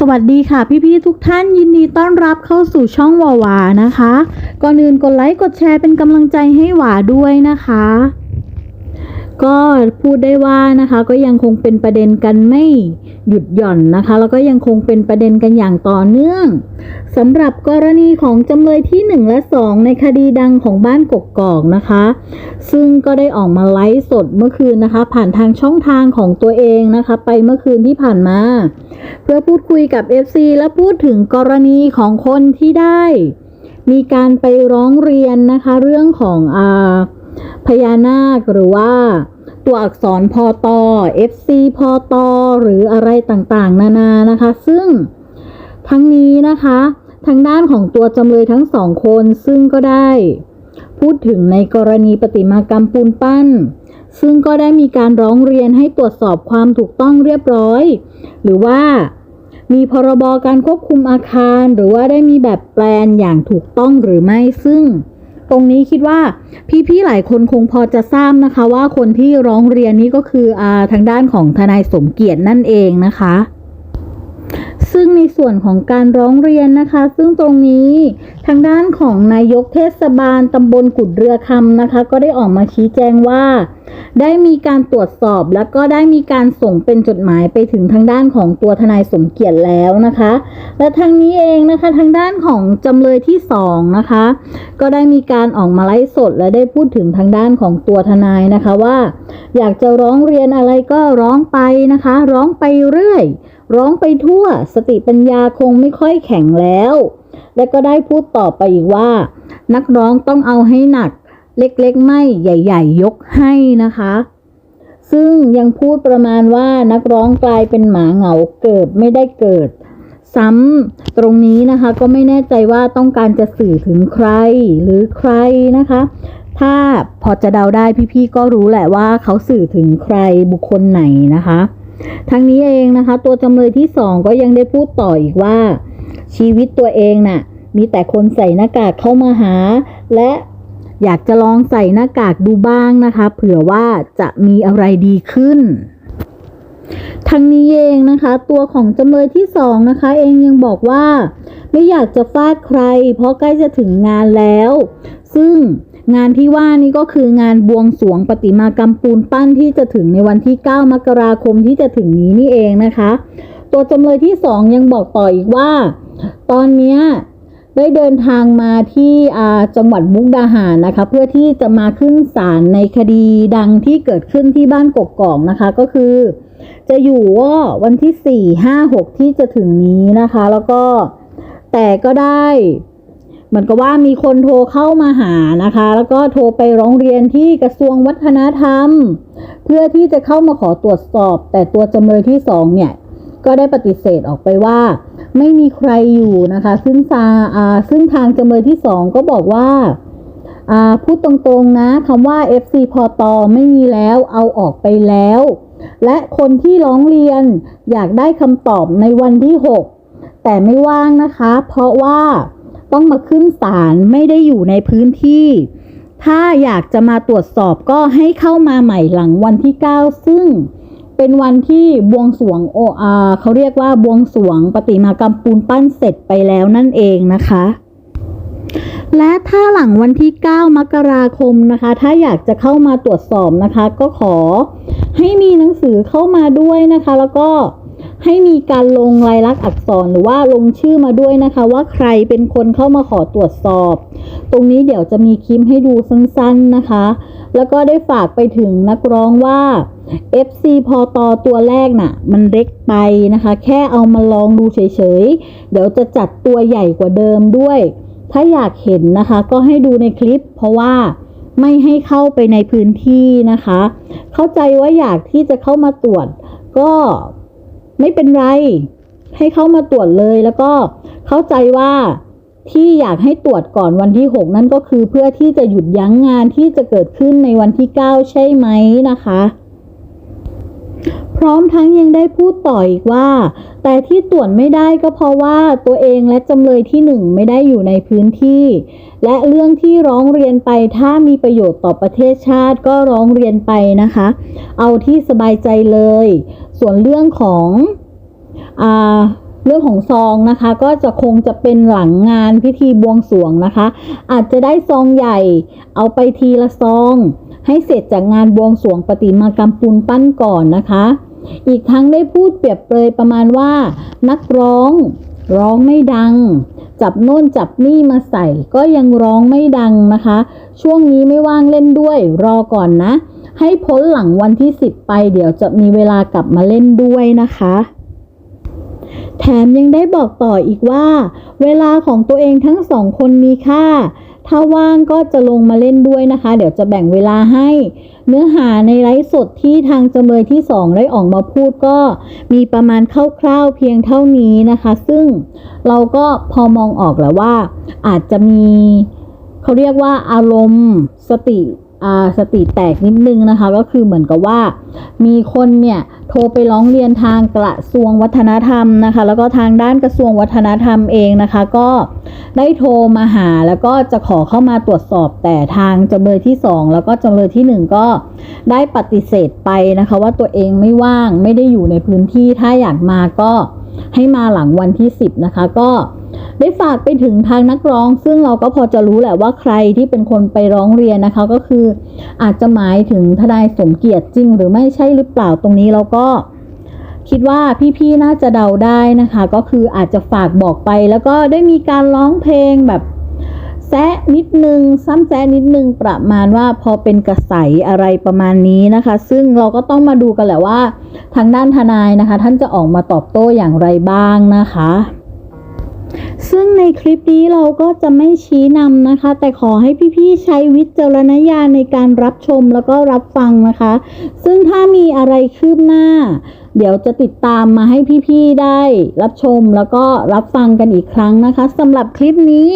สวัสดีค่ะพี่ๆทุกท่านยินดีต้อนรับเข้าสู่ช่องวาวานะคะ ก่อนอื่นกดไลค์กดแชร์เป็นกำลังใจให้หวาด้วยนะคะ ก็พูดได้ว่านะคะก็ยังคงเป็นประเด็นกันไม่หยุดหย่อนนะคะ แล้วก็ยังคงเป็นประเด็นกันอย่างต่อเนื่องสำหรับกรณีของจำเลยที่ 1 และ 2 ในคดีดังของบ้านกกอกนะคะ ซึ่งก็ได้ออกมาไลฟ์สดเมื่อคืนนะคะ ผ่านทางช่องทางของตัวเองนะคะ ไปเมื่อคืนที่ผ่านมา เพื่อพูดคุยกับ FC และพูดถึงกรณีของคนที่ได้ มีการไปร้องเรียนนะคะ เรื่องของอ่า พญานาคหรือว่าตัวอักษรพอตอ FC พอตอหรืออะไรต่างๆ นานานะคะ ซึ่งทั้งนี้นะคะ ทางด้านของตัวจำเลยทั้งสองคนซึ่งก็ได้ พูดถึงในกรณีประติมากรรมปูนปั้น ซึ่งก็ได้มีการร้องเรียนให้ตรวจสอบความถูกต้องเรียบร้อย หรือว่ามีพรบการควบคุมอาคาร หรือว่าได้มีแบบแปลนอย่างถูกต้องหรือไม่ซึ่ง ตรงนี้คิดว่าพี่ๆหลายคนคงพอจะทราบนะคะ ว่าคนที่ร้องเรียนนี้ก็คืออาทางด้านของทนายสมเกียรตินั่นเองนะคะ ซึ่งในส่วนของการร้องเรียนนะคะ ซึ่งตรงนี้ทางด้านของนายกเทศบาลตำบลกุดเรือคำนะคะ ก็ได้ออกมาชี้แจงว่า ได้มีการตรวจสอบแล้วก็ได้มีการส่งเป็นจดหมายไปถึงทางด้านของตัวทนายสมเกียรติแล้วนะคะ และทางนี้เองนะคะทางด้านของจำเลยที่สองนะคะ ก็ได้มีการออกมาไลฟ์สด และได้พูดถึงทางด้านของตัวทนายนะคะว่า อยากจะร้องเรียนอะไรก็ร้องไปนะคะ ร้องไปเรื่อย ร้องไปทั่วสติปัญญาคงไม่ค่อยแข็งแล้ว และก็ได้พูดต่อไปอีกว่า นักร้องต้องเอาให้หนัก เล็กๆ ไม่ใหญ่ ๆ ยกให้นะคะ ซึ่งยังพูดประมาณว่านักร้องกลายเป็นหมาเหงาเกิดไม่ได้เกิด ซ้ำตรงนี้นะคะก็ไม่แน่ใจว่าต้องการจะสื่อถึงใครหรือใครนะคะ ถ้าพอจะเดาได้พี่ๆก็รู้แหละว่าเขาสื่อถึงใครบุคคลไหนนะคะ ทั้งนี้เองนะคะ ตัวจำเลยที่สองก็ยังได้พูดต่ออีกว่า ชีวิตตัวเองน่ะ มีแต่คนใส่หน้ากากเข้ามาหา และอยากจะลองใส่หน้ากากดูบ้างนะคะ เผื่อว่าจะมีอะไรดีขึ้นทั้งนี้เองนะคะ ตัวของจำเลยที่สองนะคะ เองยังบอกว่า ไม่อยากจะฟาดใคร เพราะใกล้จะถึงงานแล้ว ซึ่ง งานที่ว่านี้ก็คืองานบวงสวงประติมากรรมปูนปั้นที่จะถึงในวันที่ 9 มกราคมที่จะถึงนี้นี่เองนะคะ ตัวจำเลยที่สองยังบอกต่ออีกว่า ตอนนี้ได้เดินทางมาที่จังหวัดมุกดาหารนะคะ เพื่อที่จะมาขึ้นศาลในคดีดังที่เกิดขึ้นที่บ้านกกกอกนะคะก็คือ จะอยู่ว่าวันที่ 4 5 6 ที่จะถึงนี้นะคะ แล้วก็แต่ก็ได้ เหมือนกับว่ามีคนโทรเข้ามาหานะคะ แล้วก็โทรไปร้องเรียนที่กระทรวงวัฒนธรรม เพื่อที่จะเข้ามาขอตรวจสอบ แต่ตัวจำเลยที่สองเนี่ยก็ได้ปฏิเสธออกไปว่า ไม่มีใครอยู่นะคะ ซึ่งซาอาซึ่งทางจำเลยที่สองก็บอกว่าอ่าพูดตรงๆนะคำว่า FC พอตอไม่มีแล้วเอาออกไปแล้ว และคนที่ร้องเรียนอยากได้คำตอบในวันที่ 6 แต่ไม่ว่างนะคะ เพราะว่า ต้องมาขึ้นศาลไม่ได้อยู่ในพื้นที่ ถ้าอยากจะมาตรวจสอบก็ให้เข้ามาใหม่หลังวันที่ 9 ซึ่งเป็นวันที่บวงสรวงโออาเขาเรียกว่าบวงสรวงประติมากรรมปูนปั้นเสร็จไปแล้วนั่นเองนะคะ และถ้าหลังวันที่ 9 มกราคมนะคะ ถ้าอยากจะเข้ามาตรวจสอบนะคะ ก็ขอให้มีหนังสือเข้ามาด้วยนะคะ แล้วก็ ให้มีการลงลายลักษณ์อักษรหรือว่าลงชื่อมาด้วยนะคะ ว่าใครเป็นคนเข้ามาขอตรวจสอบ ตรงนี้เดี๋ยวจะมีคลิปให้ดูสั้นๆนะคะ แล้วก็ได้ฝากไปถึงนักร้องว่า FC พอตอตัวแรกน่ะ มันเล็กไปนะคะ แค่เอามาลองดูเฉยๆ เดี๋ยวจะจัดตัวใหญ่กว่าเดิมด้วย ถ้าอยากเห็นนะคะ ก็ให้ดูในคลิป เพราะว่าไม่ให้เข้าไปในพื้นที่นะคะ เข้าใจว่าอยากที่จะเข้ามาตรวจ ก็ ไม่เป็นไร ให้เข้ามาตรวจเลยแล้วก็เข้าใจว่าที่อยากให้ตรวจก่อนวันที่ 6 นั่นก็คือเพื่อที่จะหยุดยั้งงานที่จะเกิดขึ้นในวันที่ 9 ใช่ไหมนะคะ พร้อมทั้งยังได้พูดต่ออีกว่า แต่ที่ตรวจไม่ได้ก็เพราะว่าตัวเองและจำเลยที่หนึ่งไม่ได้อยู่ในพื้นที่ และเรื่องที่ร้องเรียนไปถ้ามีประโยชน์ต่อประเทศชาติก็ร้องเรียนไปนะคะ เอาที่สบายใจเลย ส่วนเรื่องของอ่าเรื่องของซองนะคะก็จะคงจะเป็นหลังงานพิธีบวงสรวงนะคะ อาจจะได้ซองใหญ่ เอาไปทีละซอง ให้เสร็จจากงานบวงสรวงประติมากรรมปูนปั้นก่อนนะคะ อีกทั้งได้พูดเปรียบเปรยประมาณว่า นักร้องร้องไม่ดัง จับโน่นจับนี่มาใส่ก็ยังร้องไม่ดังนะคะ ช่วงนี้ไม่ว่างเล่นด้วยรอก่อนนะ ให้พ้นหลังวันที่ 10 ไปเดี๋ยวจะมีเวลากลับมาเล่นด้วยนะคะแถมยังได้บอกต่ออีกว่า เวลาของตัวเองทั้งสองคนมีค่า ถ้าว่างก็จะลงมาเล่นด้วยนะคะ เดี๋ยวจะแบ่งเวลาให้ เนื้อหาในไลฟ์สดที่ทางจำเลยที่สองได้ออกมาพูดก็มีประมาณคร่าวๆเพียงเท่านี้นะคะ ซึ่งเราก็พอมองออกแล้วว่า อาจจะมีเขาเรียกว่าอารมณ์สติ สติแตกนิดนึงนะคะก็คือเหมือนกับว่า มีคนเนี่ยโทรไปร้องเรียนทางกระทรวงวัฒนธรรมนะคะ แล้วก็ทางด้านกระทรวงวัฒนธรรมเองนะคะ ก็ได้โทรมาหาแล้วก็จะขอเข้ามาตรวจสอบแต่ทางจำเลยที่ 2 แล้วก็จำเลยที่ 1 ก็ได้ปฏิเสธไปนะคะ ว่าตัวเองไม่ว่างไม่ได้อยู่ในพื้นที่ถ้าอยากมาก็ให้มาหลังวันที่ 10 นะคะก็ ได้ฝากไปถึงทางนักร้อง ซึ่งเราก็พอจะรู้แหละว่าใครที่เป็นคนไปร้องเรียนนะคะ ก็คืออาจจะหมายถึงทนายสมเกียรติจริง หรือไม่ใช่หรือเปล่าตรงนี้เราก็คิดว่าพี่ๆน่าจะเดาได้นะคะ ก็คืออาจจะฝากบอกไป แล้วก็ได้มีการร้องเพลงแบบแซะนิดนึง ซ้ำแซะนิดนึงประมาณว่าพอเป็นกระใสอะไรประมาณนี้นะคะ ซึ่งเราก็ต้องมาดูกันแหละว่า ทางด้านทนายนะคะ ท่านจะออกมาตอบโต้อย่างไรบ้างนะคะ ซึ่งในคลิปนี้เราก็จะไม่ชี้นำนะคะ แต่ขอให้พี่ๆใช้วิจารณญาณในการรับชมแล้วก็รับฟังนะคะ ซึ่งถ้ามีอะไรคืบหน้า เดี๋ยวจะติดตามมาให้พี่ๆได้ รับชมแล้วก็รับฟังกันอีกครั้งนะคะสำหรับคลิปนี้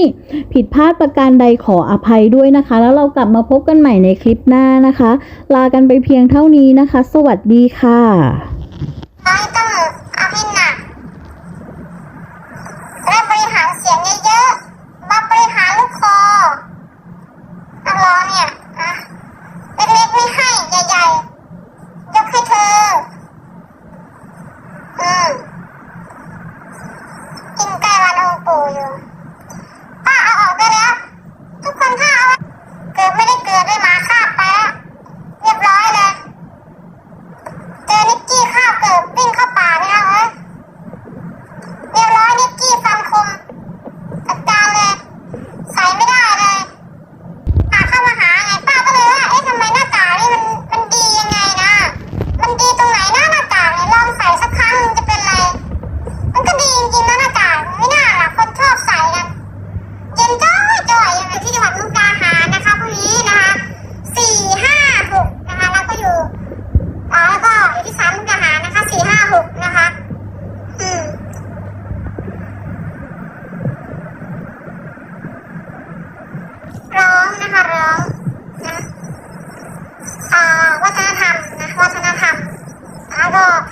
ผิดพลาดประการใดขออภัยด้วยนะคะ แล้วเรากลับมาพบกันใหม่ในคลิปหน้านะคะ ลากันไปเพียงเท่านี้นะคะ สวัสดีค่ะ ริ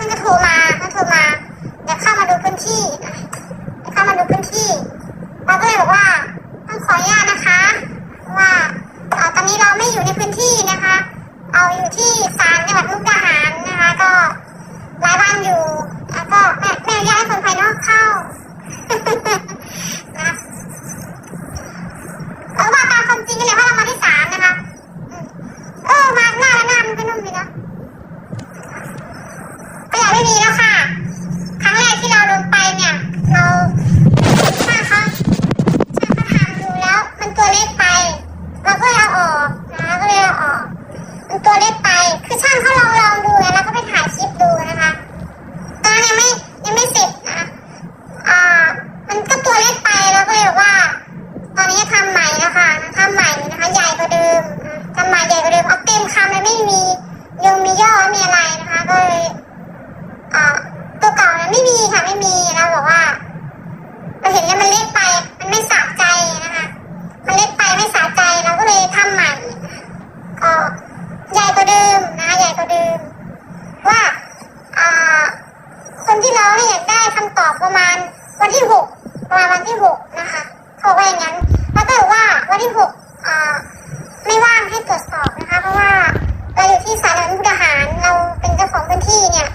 那个图吗？ งมีย่อมีอะไรนะคะ ก็เลยตัวเก่านั้นไม่มีค่ะไม่มีแล้วบอกว่าเราเห็นแล้วมันเล็กไป มันไม่สะใจนะคะมันเล็กไปไม่สะใจเราก็เลยทำใหม่ก็ใหญ่กว่าเดิมนะใหญ่กว่าเดิม ว่าคนที่ร้องเนี่ยอยากได้คำตอบประมาณวันที่หกประมาณวันที่หกนะคะเขาว่าอย่างนั้นแล้วก็ว่าวันที่หกไม่ว่างให้ตรวจสอบนะคะ เพราะว่า เราอยู่ที่สารมุกดาหารเราเป็นเจ้าของพื้นที่เนี่ย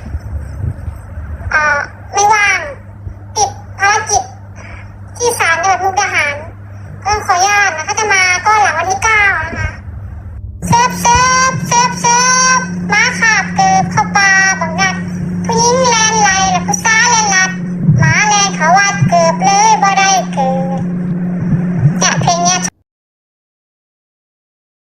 ไม่ว่างติดภารกิจที่สานีมุกดาหาร